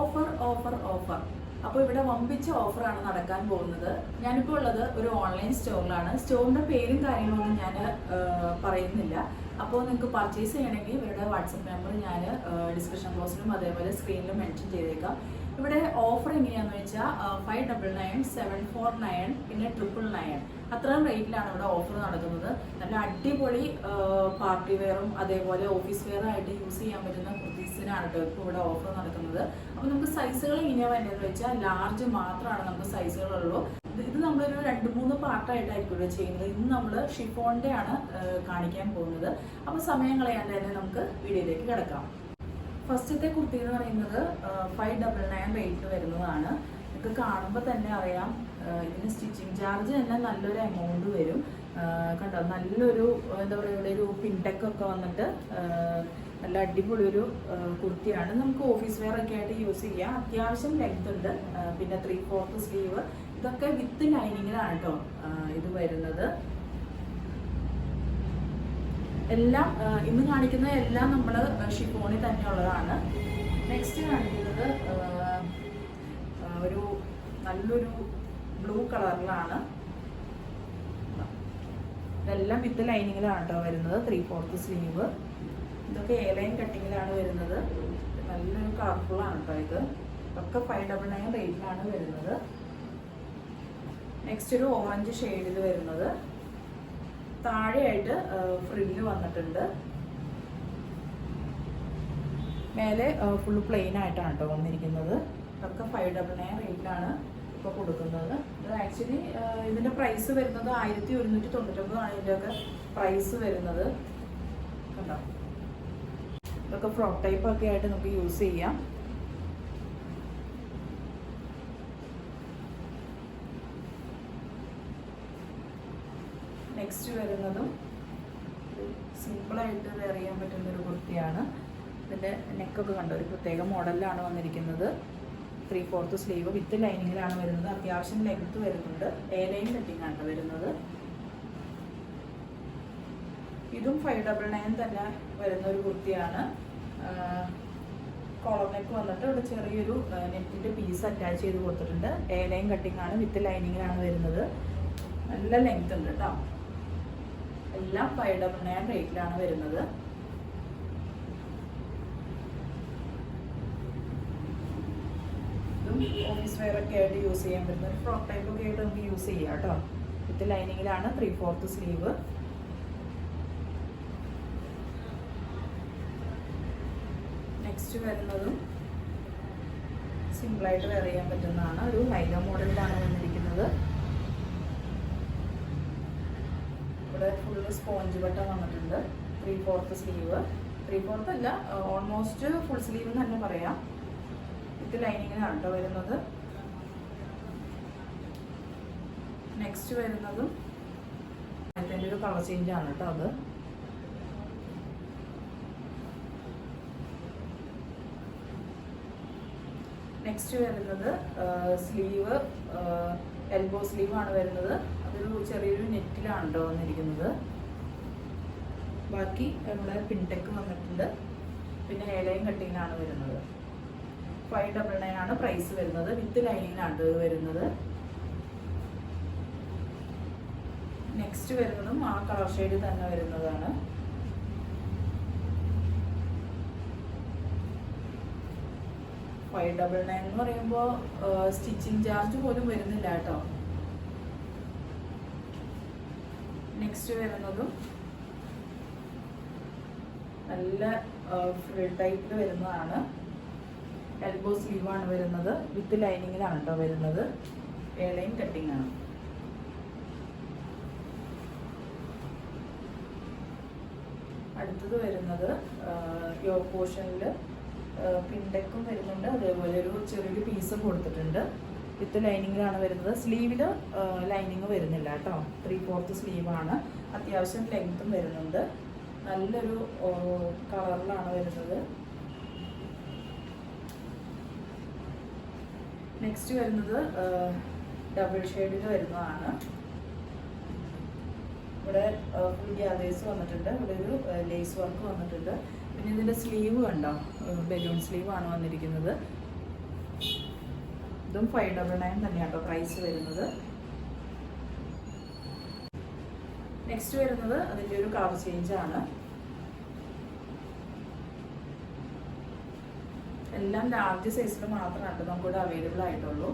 Offer offer offer. അപ്പോൾ ഇവിടെ വമ്പിച്ച ഓഫറാണ് നടക്കാൻ പോകുന്നത്. ഞാനിപ്പോൾ ഉള്ളത് ഒരു ഓൺലൈൻ സ്റ്റോറിലാണ്. സ്റ്റോറിന്റെ പേരും കാര്യങ്ങളൊന്നും ഞാൻ പറയുന്നില്ല. അപ്പോൾ നിങ്ങൾക്ക് പർച്ചേസ് ചെയ്യണമെങ്കിൽ ഇവരുടെ വാട്സപ്പ് നമ്പർ ഞാൻ ഡിസ്ക്രിപ്ഷൻ ബോക്സിലും അതേപോലെ സ്ക്രീനിലും മെൻഷൻ ചെയ്തേക്കാം. ഇവിടെ ഓഫർ എങ്ങനെയാണെന്ന് വെച്ചാൽ five double nine seven four nine പിന്നെ ട്രിപ്പിൾ നയൻ അത്രയും റേറ്റിലാണ് ഇവിടെ ഓഫർ നടക്കുന്നത്. നല്ല അടിപൊളി പാർട്ടി വെയറും അതേപോലെ ഓഫീസ് വെയറും ആയിട്ട് യൂസ് ചെയ്യാൻ പറ്റുന്ന കുർത്തീസിനാണ് കേട്ടോ ഇപ്പോൾ ഇവിടെ ഓഫർ നടക്കുന്നത്. അപ്പോൾ നമുക്ക് സൈസുകൾ ഇങ്ങനെ വേണ്ടതെന്ന് വെച്ചാൽ ലാർജ് മാത്രമാണ് നമുക്ക് സൈസുകളുള്ളൂ ഇത് ഇത് നമ്മളൊരു രണ്ട് മൂന്ന് പാർട്ടായിട്ടായിരിക്കും ഇവിടെ ചെയ്യുന്നത്. ഇന്ന് നമ്മൾ ഷിഫോണിന്റെ ആണ് കാണിക്കാൻ പോകുന്നത്. അപ്പോൾ സമയം കളയാണ്ട് തന്നെ നമുക്ക് വീഡിയോയിലേക്ക് കിടക്കാം. ഫസ്റ്റത്തെ കുർത്തി എന്ന് പറയുന്നത് ഫൈവ് ഡബിൾ നയൻ റേറ്റ് വരുന്നതാണ്. നിങ്ങൾക്ക് കാണുമ്പോൾ തന്നെ അറിയാം ഇതിന് സ്റ്റിച്ചിങ് ചാർജ് തന്നെ നല്ലൊരു എമൗണ്ട് വരും. കണ്ടോ? നല്ലൊരു എന്താ പറയുക ഇവിടെ ഒരു പിൻടെക്കൊക്കെ വന്നിട്ട് നല്ല അടിപൊളി ഒരു കുർത്തിയാണ്. നമുക്ക് ഓഫീസ് വെയർ ഒക്കെ ആയിട്ട് യൂസ് ചെയ്യാം. അത്യാവശ്യം ലെങ്ത് ഉണ്ട്. പിന്നെ ത്രീ ഫോർത്ത് സ്ലീവ് ഇതൊക്കെ വിത്ത് ലൈനിങ്ങിലാണ് കേട്ടോ ഇത് വരുന്നത്. എല്ലാം ഇന്ന് കാണിക്കുന്ന എല്ലാം നമ്മൾ ഷിഫോണിൽ തന്നെയുള്ളതാണ് നെക്സ്റ്റ് കാണിക്കുന്നത് ഒരു നല്ലൊരു ബ്ലൂ കളറിലാണ് ഇതെല്ലാം വിത്ത് ലൈനിങ്ങിലാണ് കേട്ടോ വരുന്നത്. ത്രീ ഫോർത്ത് സ്ലീവ് ഇതൊക്കെ എ ലൈൻ കട്ടിങ്ങിലാണ് വരുന്നത്. നല്ലൊരു കളർഫുള്ളാണ് കേട്ടോ ഇത്. ഒക്കെ ഫൈവ് ഡബിൾ നയൻ റേറ്റിലാണ് വരുന്നത്. നെക്സ്റ്റ് ഒരു ഓറഞ്ച് ഷെയ്ഡിൽ വരുന്നത്. താഴെയായിട്ട് ഫ്രില്ല് വന്നിട്ടുണ്ട്. മേലെ ഫുള്ള് പ്ലെയിൻ ആയിട്ടാണ് കേട്ടോ വന്നിരിക്കുന്നത്. ഇതൊക്കെ ഫൈവ് ഡബിൾ നയൻ റേറ്റിലാണ് ഇപ്പോൾ കൊടുക്കുന്നത്. ഇത് ആക്ച്വലി ഇതിന്റെ പ്രൈസ് വരുന്നത് ആയിരത്തി ഒരുന്നൂറ്റി തൊണ്ണൂറ്റൊമ്പതാണ് ഇതിന്റെയൊക്കെ പ്രൈസ് വരുന്നത്. കണ്ടോ? ഇതൊക്കെ ഫ്രോക്ക് ടൈപ്പ് ഒക്കെ ആയിട്ട് നമുക്ക് യൂസ് ചെയ്യാം. നെക്സ്റ്റ് വരുന്നതും സിമ്പിളായിട്ട് വെയർ ചെയ്യാൻ പറ്റുന്ന ഒരു കുർത്തിയാണ്. ഇതിന്റെ നെക്കൊക്കെ കണ്ടോ? ഒരു പ്രത്യേക മോഡലിലാണ് വന്നിരിക്കുന്നത്. ത്രീ ഫോർത്ത് സ്ലീവ് വിത്ത് ലൈനിങ്ങിലാണ് വരുന്നത്. അത്യാവശ്യം ലെങ്ത് വരുന്നുണ്ട്. എ ലൈൻ കട്ടിങ് ആണ് വരുന്നത്. ഇതും ഫൈവ് ഡബിൾ നയൻ തന്നെ വരുന്ന ഒരു കുർത്തിയാണ്. കോളർ നെക്ക് വന്നിട്ട് ഇവിടെ ചെറിയൊരു നെറ്റിന്റെ പീസ് അറ്റാച്ച് ചെയ്ത് കൊടുത്തിട്ടുണ്ട്. എ ലൈൻ കട്ടിങ് ആണ് വിത്ത് ലൈനിങ്ങിലാണ് വരുന്നത്. നല്ല ലെങ്ത് ഉണ്ട് കേട്ടോ എല്ലാം ഫൈവ് ഡബിൾ നയൻ റേറ്റിലാണ് വരുന്നത് ഇതും ഓഫീസ് വെയർ ഒക്കെ ആയിട്ട് യൂസ് ചെയ്യാൻ പറ്റുന്ന ഒരു ഫ്രോക്ക് ടൈപ്പ് ഒക്കെ ആയിട്ട് നമുക്ക് യൂസ് ചെയ്യാം കേട്ടോ. വിത്ത് ലൈനിങ്ങിലാണ് ത്രീ ഫോർത്ത് സ്ലീവ് നെക്സ്റ്റ് വരുന്നതും സിമ്പിളായിട്ട് വെയർ ചെയ്യാൻ പറ്റുന്നതാണ്. ഒരു ലൈല മോഡലിലാണ് വന്നിരിക്കുന്നത്. ഇവിടെ ഫുള്ള് സ്പോഞ്ച് ബട്ടൺ വന്നിട്ടുണ്ട്. Three fourth sleeve three fourth അല്ല ഓൾമോസ്റ്റ് ഫുൾ സ്ലീവ് എന്ന് തന്നെ പറയാം. വിത്ത് ലൈനിങ്ങിനാണ് കേട്ടോ വരുന്നത്? നെക്സ്റ്റ് വരുന്നതും അതിന്റെ ഒരു കളർ ചേഞ്ച് ആണ് കേട്ടോ അത്. നെക്സ്റ്റ് വരുന്നത് സ്ലീവ് എൽബോ സ്ലീവ് ആണ് വരുന്നത്. അതൊരു ചെറിയൊരു നെറ്റിലാണ് കേട്ടോ വന്നിരിക്കുന്നത്. ബാക്കി നമ്മുടെ പിൻടെക്ക് വന്നിട്ടുണ്ട്. പിന്നെ ഏലയും കട്ടിങ്ങിലാണ് വരുന്നത്. ഫൈവ് ഡബിൾ നയൻ ആണ് പ്രൈസ് വരുന്നത്. വിത്ത് ആണ് വരുന്നത്. നെക്സ്റ്റ് വരുന്നതും ആ കളർ ഷെയ്ഡ് തന്നെ വരുന്നതാണ്. ഫൈവ് ഡബിൾ നയൻ എന്ന് പറയുമ്പോൾ സ്റ്റിച്ചിങ് ചാർജ് പോലും വരുന്നില്ല കേട്ടോ. നെക്സ്റ്റ് വരുന്നതും നല്ല ഫ്രിൽ ടൈപ്പിൽ വരുന്നതാണ്. എൽബോ സ്ലീവ് ആണ് വരുന്നത് വിത്ത് ലൈനിങ്ങിലാണ് കേട്ടോ വരുന്നത്. ഏളയും കട്ടിങ് ആണ്. അടുത്തത് വരുന്നത് യോ പോർഷനിൽ പിൻടെക്കും വരുന്നുണ്ട്. അതേപോലെ ഒരു ചെറിയൊരു പീസും കൊടുത്തിട്ടുണ്ട്. വിത്ത് ലൈനിങ്ങിലാണ് വരുന്നത്. സ്ലീവിൽ ലൈനിങ് വരുന്നില്ല കേട്ടോ ത്രീ ഫോർത്ത് ആണ്. അത്യാവശ്യം ലെങ്ത്തും വരുന്നുണ്ട്. നല്ലൊരു കളറിലാണ് വരുന്നത്. നെക്സ്റ്റ് വരുന്നത് ഡബിൾ ഷെയ്ഡിൽ വരുന്നതാണ്. ഇവിടെ ഫുൾ ഗ്യാദേഴ്സ് വന്നിട്ടുണ്ട്. ഇവിടെ ഒരു ലേസ് വർക്ക് വന്നിട്ടുണ്ട്. പിന്നെ ഇതിന്റെ സ്ലീവ് കണ്ടോ? ബലൂൺ സ്ലീവ് ആണ് വന്നിരിക്കുന്നത്. ഇതും ഫൈവ് ഡബിൾ നയൻ തന്നെയാണ് കേട്ടോ പ്രൈസ് വരുന്നത്. നെക്സ്റ്റ് വരുന്നത് അതിന്റെ ഒരു കളർ ചേഞ്ച് ആണ്. എല്ലാം ലാർജ് സൈസിൽ മാത്രമാണ് നമുക്കിവിടെ അവൈലബിൾ ആയിട്ടുള്ളൂ.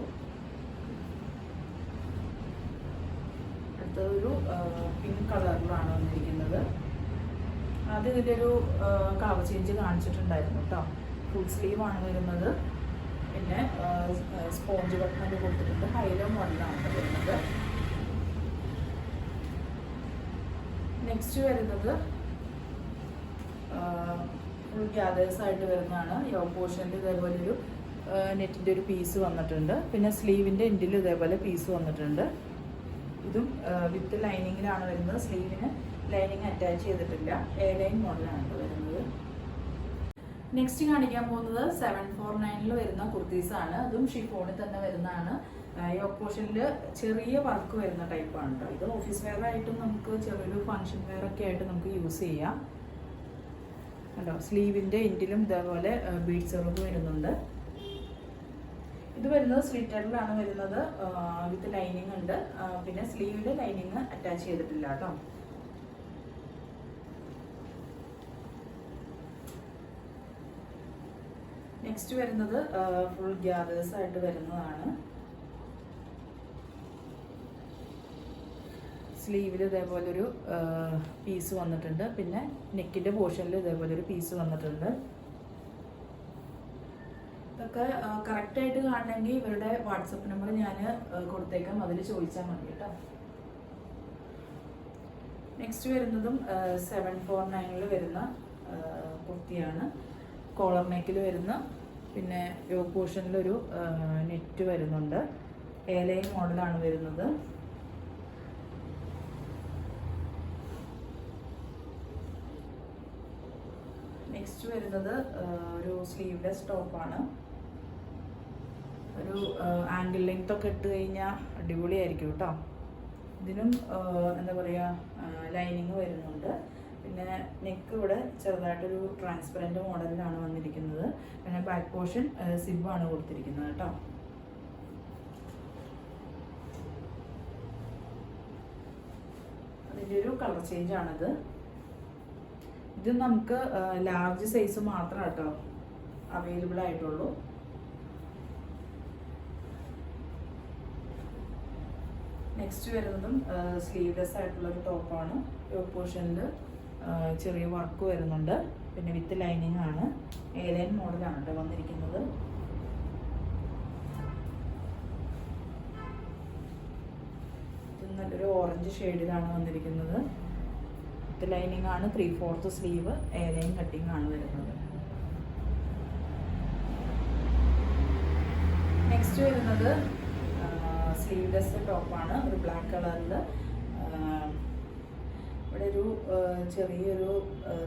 അടുത്തൊരു പിങ്ക് കളറിലാണ് വന്നിരിക്കുന്നത്. അത് ഇതിന്റെ ഒരു കവർ ചേഞ്ച് കാണിച്ചിട്ടുണ്ടായിരുന്നു കേട്ടോ ഫുൾ ആണ് വരുന്നത്. പിന്നെ സ്പോഞ്ച് ബട്ടൺ കൊടുത്തിട്ടുണ്ട്. ഹൈലോ മോഡലാണ് വരുന്നത്. നെക്സ്റ്റ് വരുന്നത് ഗ്യാദേഴ്സ് ആയിട്ട് വരുന്നതാണ്. യോ പോർഷന്റെ ഇതേപോലെ ഒരു നെറ്റിന്റെ ഒരു പീസ് വന്നിട്ടുണ്ട്. പിന്നെ സ്ലീവിന്റെ എൻഡിൽ ഇതേപോലെ പീസ് വന്നിട്ടുണ്ട്. ഇതും വിത്ത് ലൈനിങ്ങിലാണ് വരുന്നത്. സ്ലീവിന് ലൈനിങ് അറ്റാച്ച് ചെയ്തിട്ടില്ല. എ ലൈൻ മോഡലാണ് വരുന്നത്. നെക്സ്റ്റ് കാണിക്കാൻ പോകുന്നത് സെവൻ ഫോർ നയനിൽ വരുന്ന കുർത്തീസാണ്. അതും ഷിഫോണിൽ തന്നെ വരുന്നതാണ്. യോക്ക് പോർഷനിൽ ചെറിയ വർക്ക് വരുന്ന ടൈപ്പാണ് ഇത് ഓഫീസ് വെയർ ആയിട്ടും നമുക്ക് ചെറിയൊരു ഫങ്ഷൻ വെയർ ഒക്കെ ആയിട്ട് നമുക്ക് യൂസ് ചെയ്യാം. കണ്ടോ? സ്ലീവിന്റെ എൻഡിലും ഇതേപോലെ ബീഡ്സ് വർക്ക് വരുന്നുണ്ട്. ഇത് വരുന്നത് സ്ലിറ്ററിലാണ് വരുന്നത്. വിത്ത് ലൈനിങ് ഉണ്ട്. പിന്നെ സ്ലീവിൽ ലൈനിങ് അറ്റാച്ച് ചെയ്തിട്ടില്ല കേട്ടോ. നെക്സ്റ്റ് വരുന്നത് ഫുൾ ഗ്യാദേഴ്സ് ആയിട്ട് വരുന്നതാണ്. സ്ലീവിൽ ഇതേപോലെ ഒരു പീസ് വന്നിട്ടുണ്ട്. പിന്നെ നെക്കിന്റെ പോർഷനിൽ ഇതേപോലെ ഒരു പീസ് വന്നിട്ടുണ്ട്. ഇതൊക്കെ കറക്റ്റായിട്ട് കാണണമെങ്കിൽ ഇവരുടെ വാട്സപ്പ് നമ്പർ ഞാൻ കൊടുത്തേക്കാം. അതിൽ ചോദിച്ചാൽ മതി കേട്ടോ. നെക്സ്റ്റ് വരുന്നതും സെവൻ ഫോർ നയനിൽ വരുന്ന കുർത്തിയാണ്. കോളർ നെക്കിൽ വരുന്ന പിന്നെ യോ പോർഷനിലൊരു നെറ്റ് വരുന്നുണ്ട്. ഏലൈൻ മോഡലാണ് വരുന്നത്. നെക്സ്റ്റ് വരുന്നത് ഒരു സ്ലീവ്ലെസ് ടോപ്പാണ് ഒരു ആംഗിൾ ലെങ്ത് ഒക്കെ ഇട്ട് കഴിഞ്ഞാൽ അടിപൊളിയായിരിക്കും കേട്ടോ. ഇതിനും എന്താ പറയുക ലൈനിങ് വരുന്നുണ്ട്. പിന്നെ നെക്ക് ഇവിടെ ചെറുതായിട്ടൊരു ട്രാൻസ്പെറന്റ് മോഡലിലാണ് വന്നിരിക്കുന്നത്. പിന്നെ ബാക്ക് പോർഷൻ സിബാണ് കൊടുത്തിരിക്കുന്നത് കേട്ടോ. അതിന്റെ ഒരു കളർ ചേഞ്ച് ഇത് നമുക്ക് ലാർജ് സൈസ് മാത്രം കേട്ടോ അവൈലബിൾ ആയിട്ടുള്ളൂ. നെക്സ്റ്റ് വരുന്നതും സ്ലീവ്ലെസ് ആയിട്ടുള്ള ഒരു ടോപ്പാണ് ടോപ്പ് പോർഷനിൽ ചെറിയ വർക്ക് വരുന്നുണ്ട്. പിന്നെ വിത്ത് ലൈനിങ് ആണ്. ഏലൈൻ മോഡലാണ് കേട്ടോ വന്നിരിക്കുന്നത്. നല്ലൊരു ഓറഞ്ച് ഷെയ്ഡിലാണ് വന്നിരിക്കുന്നത്. വിത്ത് ലൈനിങ് ആണ്. Three fourth sleeve A line cutting ആണ് വരുന്നത് നെക്സ്റ്റ് വരുന്നത് സ്ലീവ്ലെസ് ടോപ്പാണ് ഒരു ബ്ലാക്ക് കളറിൽ ഇവിടെ ഒരു ചെറിയൊരു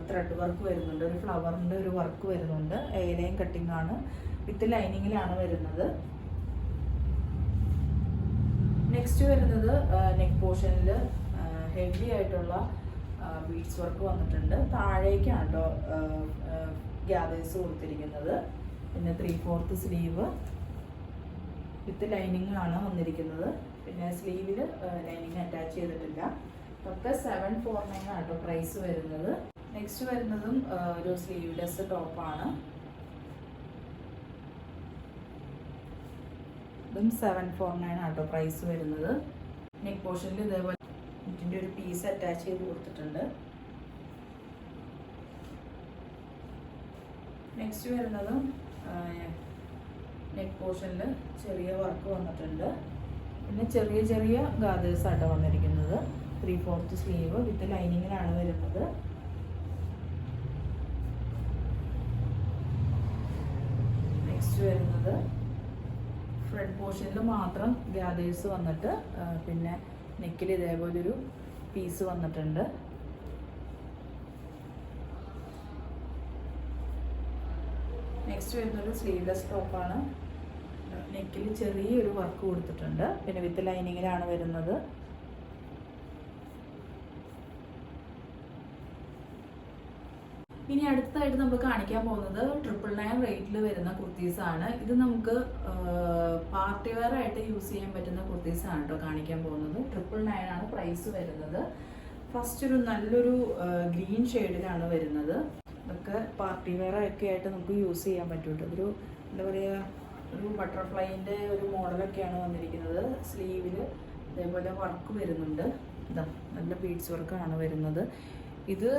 ത്രെഡ് വർക്ക് വരുന്നുണ്ട്. ഒരു ഫ്ലവറിന്റെ ഒരു വർക്ക് വരുന്നുണ്ട്. എ ലൈൻ കട്ടിങ് ആണ്. വിത്ത് ലൈനിങ്ങിലാണ് വരുന്നത്. നെക്സ്റ്റ് വരുന്നത് നെക്ക് പോർഷനിൽ ഹെവി ആയിട്ടുള്ള ബീഡ്സ് വർക്ക് വന്നിട്ടുണ്ട്. താഴേക്കാണ് കേട്ടോ ഗ്യാദേഴ്സ് കൊടുത്തിരിക്കുന്നത്. പിന്നെ three fourth sleeve with lining ആണ് വന്നിരിക്കുന്നത്. പിന്നെ സ്ലീവിൽ ലൈനിങ് അറ്റാച്ച് ചെയ്തിട്ടില്ല. ഒക്കെ സെവൻ ഫോർ നയൻ ആട്ടോ പ്രൈസ് വരുന്നത്. നെക്സ്റ്റ് വരുന്നതും ഒരു സ്ലീവ്ലെസ് ടോപ്പാണ് ഇതും സെവൻ ഫോർ നയൻ ആട്ടോ പ്രൈസ് വരുന്നത്. നെക്ക് പോർഷനിൽ ഇതേപോലെ ഇതിന്റെ ഒരു പീസ് അറ്റാച്ച് ചെയ്ത് കൊടുത്തിട്ടുണ്ട്. നെക്സ്റ്റ് വരുന്നത് നെക്ക് പോർഷനിൽ ചെറിയ വർക്ക് വന്നിട്ടുണ്ട്. പിന്നെ ചെറിയ ചെറിയ ഗാദേഴ്സ് ആട്ടോ വന്നിരിക്കുന്നത്. ത്രീ ഫോർത്ത് സ്ലീവ് വിത്ത് ലൈനിങ്ങിലാണ് വരുന്നത്. നെക്സ്റ്റ് വരുന്നത് ഫ്രണ്ട് പോർഷനിൽ മാത്രം ഗാദേഴ്സ് വന്നിട്ട് പിന്നെ നെക്കിൽ ഇതേപോലൊരു പീസ് വന്നിട്ടുണ്ട്. നെക്സ്റ്റ് വരുന്നൊരു സ്ലീവ്ലെസ് ടോപ്പാണ് നെക്കിൽ ചെറിയൊരു വർക്ക് കൊടുത്തിട്ടുണ്ട്. പിന്നെ വിത്ത് ലൈനിങ്ങിലാണ് വരുന്നത്. ഇനി അടുത്തായിട്ട് നമ്മൾ കാണിക്കാൻ പോകുന്നത് ട്രിപ്പിൾ നയൻ റേറ്റിൽ വരുന്ന കുർത്തീസ് ആണ്. ഇത് നമുക്ക് പാർട്ടി വെയർ ആയിട്ട് യൂസ് ചെയ്യാൻ പറ്റുന്ന കുർത്തീസ് ആണ് കേട്ടോ കാണിക്കാൻ പോകുന്നത്. ട്രിപ്പിൾ നയൻ ആണ് പ്രൈസ് വരുന്നത്. ഫസ്റ്റ് ഒരു നല്ലൊരു ഗ്രീൻ ഷെയ്ഡിലാണ് വരുന്നത്. ഇതൊക്കെ പാർട്ടി വെയർ ഒക്കെ ആയിട്ട് നമുക്ക് യൂസ് ചെയ്യാൻ പറ്റും ഒരു എന്താ പറയുക ഒരു ബട്ടർഫ്ലൈന്റെ ഒരു മോഡലൊക്കെയാണ് വന്നിരിക്കുന്നത്. സ്ലീവിൽ അതേപോലെ വർക്ക് വരുന്നുണ്ട്. ഇതാ നല്ല ബീഡ്സ് വർക്കാണ് വരുന്നത്. ഇത്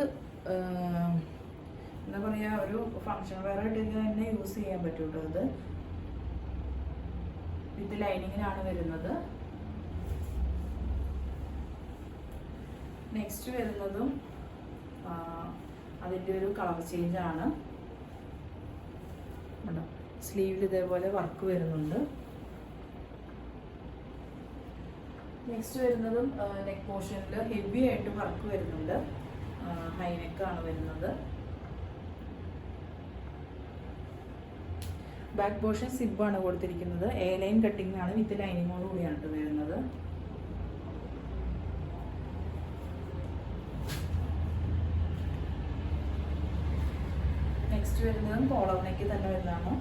എന്താ പറയുക ഒരു ഫങ്ഷൻ വെയർ ആയിട്ട് തന്നെ യൂസ് ചെയ്യാൻ പറ്റും കേട്ടോ ഇത് വിത്ത് ലൈനിങ്ങിനാണ് വരുന്നത്. നെക്സ്റ്റ് വരുന്നതും അതിന്റെ ഒരു കളർ ചേഞ്ച് ആണ്. സ്ലീവിൽ ഇതേപോലെ വർക്ക് വരുന്നുണ്ട്. നെക്സ്റ്റ് വരുന്നതും നെക്ക് പോർഷനിൽ ഹെവി ആയിട്ട് വർക്ക് വരുന്നുണ്ട്. ഹൈ നെക്കാണ് വരുന്നത്. ബാക്ക് പോർഷൻ സിബാണ് കൊടുത്തിരിക്കുന്നത്. എ ലൈൻ കട്ടിംഗ് ആണ് വിത്ത് ലൈനിങ്ങോട് കൂടിയാണ് വരുന്നത്. നെക്സ്റ്റ് വരുന്നതും കോളർ നെക്ക് തന്നെ വരുന്നതാണ്.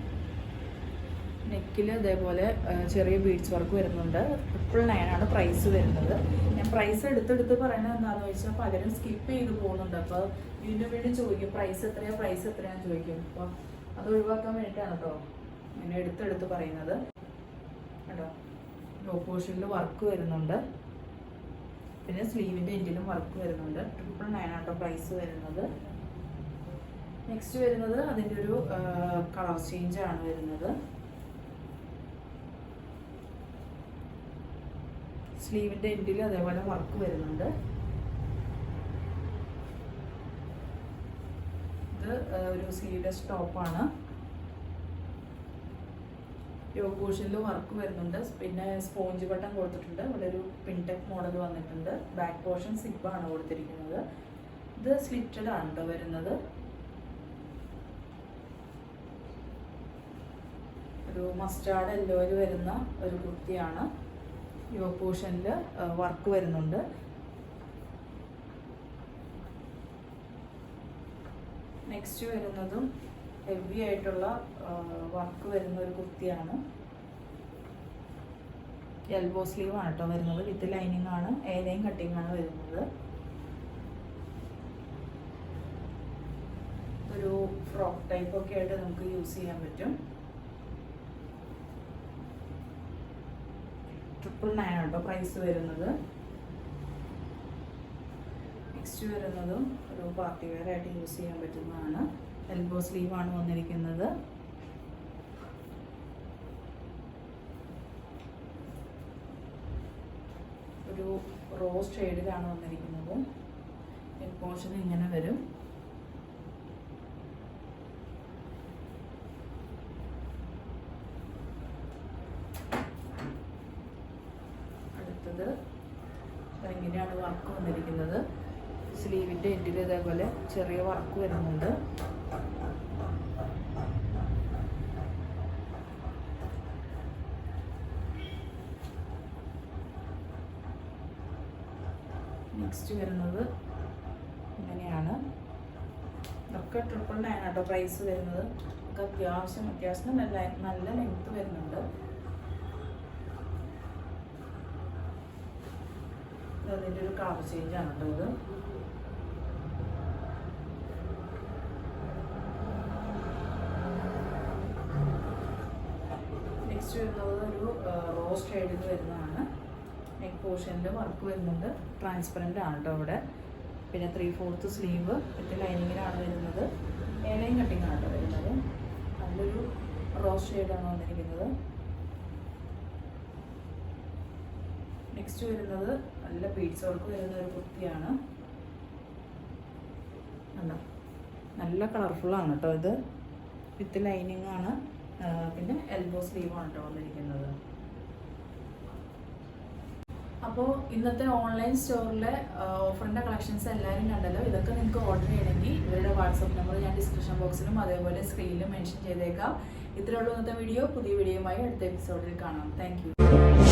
നെക്കിൽ അതേപോലെ ചെറിയ ബീഡ്സ് വർക്ക് വരുന്നുണ്ട്. ട്രിപ്പിൾ നയൻ ആണ് പ്രൈസ് വരുന്നത്. ഞാൻ പ്രൈസ് എടുത്തെടുത്ത് പറയുന്നത് എന്താണെന്ന് വെച്ചാൽ പലരും സ്കിപ്പ് ചെയ്ത് പോകുന്നുണ്ട്. അപ്പോൾ വീണ്ടും വീണ്ടും ചോദിക്കും പ്രൈസ് എത്രയാണ് പ്രൈസ് എത്രയാണെന്ന് ചോദിക്കും. അപ്പോൾ അത് ഒഴിവാക്കാൻ വേണ്ടിയിട്ടാണ് കേട്ടോ ഞാൻ എടുത്തെടുത്ത് പറയുന്നത്. കേട്ടോ ലോ പോർഷനിൽ വർക്ക് വരുന്നുണ്ട്. പിന്നെ സ്ലീവിന്റെ എൻഡിലും വർക്ക് വരുന്നുണ്ട്. ട്രിപ്പിൾ നയൻ ആട്ടോ പ്രൈസ് വരുന്നത്. നെക്സ്റ്റ് വരുന്നത് അതിന്റെ ഒരു കളർ ചേഞ്ച് ആണ് വരുന്നത്. സ്ലീവിന്റെ എൻഡിൽ അതേപോലെ വർക്ക് വരുന്നുണ്ട്. ഇത് ഒരു സ്ലീവ്ലെസ് ടോപ്പാണ് യോഗ് വർക്ക് വരുന്നുണ്ട്. പിന്നെ സ്പോഞ്ച് ബട്ടൺ കൊടുത്തിട്ടുണ്ട്. ഇവിടെ ഒരു പിൻടെക് മോഡൽ വന്നിട്ടുണ്ട്. ബാക്ക് പോർഷൻ സിബാണ് കൊടുത്തിരിക്കുന്നത്. ഇത് സ്ലിറ്റഡ് ആണ് വരുന്നത്. ഒരു മസ്റ്റാർഡ് എല്ലോയിൽ വരുന്ന ഒരു കുർത്തിയാണ് യോ പോർഷനിൽ വർക്ക് വരുന്നുണ്ട്. നെക്സ്റ്റ് വരുന്നതും ഹെവി ആയിട്ടുള്ള വർക്ക് വരുന്ന ഒരു കുർത്തിയാണ്. എൽബോ സ്ലീവ് ആണ് കേട്ടോ വരുന്നത്. വിത്ത് ലൈനിങ് ആണ്. ലൈൻ കട്ടിങ് ആണ് വരുന്നത്. ഒരു ഫ്രോക്ക് ടൈപ്പ് ഒക്കെ ആയിട്ട് നമുക്ക് യൂസ് ചെയ്യാൻ പറ്റും. ട്രിപ്പിൾ നയൻ കേട്ടോ പ്രൈസ് വരുന്നത്. നെക്സ്റ്റ് വരുന്നതും ഒരു പാർട്ടി വെയർ ആയിട്ട് യൂസ് ചെയ്യാൻ പറ്റുന്നതാണ്. എൽബോ സ്ലീവാണ് വന്നിരിക്കുന്നത്. ഒരു റോസ് ഷെയ്ഡിലാണ് വന്നിരിക്കുന്നത്. നെക്ക് പോർഷൻ ഇങ്ങനെ വരും. അടുത്തത് ഇങ്ങനെയാണ് വർക്ക് വന്നിരിക്കുന്നത്. സ്ലീവിന്റെ എൻഡിൽ ഇതേപോലെ ചെറിയ വർക്ക് വരുന്നുണ്ട്. നെക്സ്റ്റ് വരുന്നത് ഇങ്ങനെയാണ്. ഇതൊക്കെ ട്രിപ്പിൾ നയൻ ആട്ടോ പ്രൈസ് വരുന്നത്. ഒക്കെ അത്യാവശ്യം അത്യാവശ്യം നല്ല നല്ല ലെങ്ത്ത് വരുന്നുണ്ട്. അതിന്റെ ഒരു കളർ ആണ് കേട്ടോ ഇത്. നെക്സ്റ്റ് വരുന്നത് ഒരു റോസ് ഷെയ്ഡിൽ വരുന്നതാണ്. നെക്ക് പോർഷനിൽ വർക്ക് വരുന്നുണ്ട്. ട്രാൻസ്പെറന്റ് ആണ് കേട്ടോ അവിടെ. പിന്നെ ത്രീ ഫോർത്ത് സ്ലീവ് വിത്ത് ലൈനിങ്ങിലാണ് വരുന്നത്. ഏലയും കട്ടിങ് ആണ് വരുന്നത്. നല്ലൊരു റോസ് ഷെയ്ഡാണ് വന്നിരിക്കുന്നത്. നെക്സ്റ്റ് വരുന്നത് നല്ല ബീഡ്സ് വർക്ക് വരുന്ന ഒരു കുർത്തിയാണ്. കണ്ടോ? നല്ല കളർഫുള്ളാണ് കേട്ടോ ഇത്. വിത്ത് ലൈനിങ് ആണ്. പിന്നെ എൽബോ സ്ലീവാണ് കേട്ടോ വന്നിരിക്കുന്നത്. അപ്പോൾ ഇന്നത്തെ ഓൺലൈൻ സ്റ്റോറിലെ ഓഫറിന്റെ കളക്ഷൻസ് എല്ലാവരും കണ്ടല്ലോ. ഇതൊക്കെ നിങ്ങൾക്ക് ഓർഡർ ചെയ്യണമെങ്കിൽ ഇവരുടെ വാട്സപ്പ് നമ്പർ ഞാൻ ഡിസ്ക്രിപ്ഷൻ ബോക്സിലും അതേപോലെ സ്ക്രീനിലും മെൻഷൻ ചെയ്തേക്കാം. ഇത്രയുള്ള ഇന്നത്തെ വീഡിയോ പുതിയ വീഡിയോയുമായി അടുത്ത എപ്പിസോഡിൽ കാണാം. താങ്ക്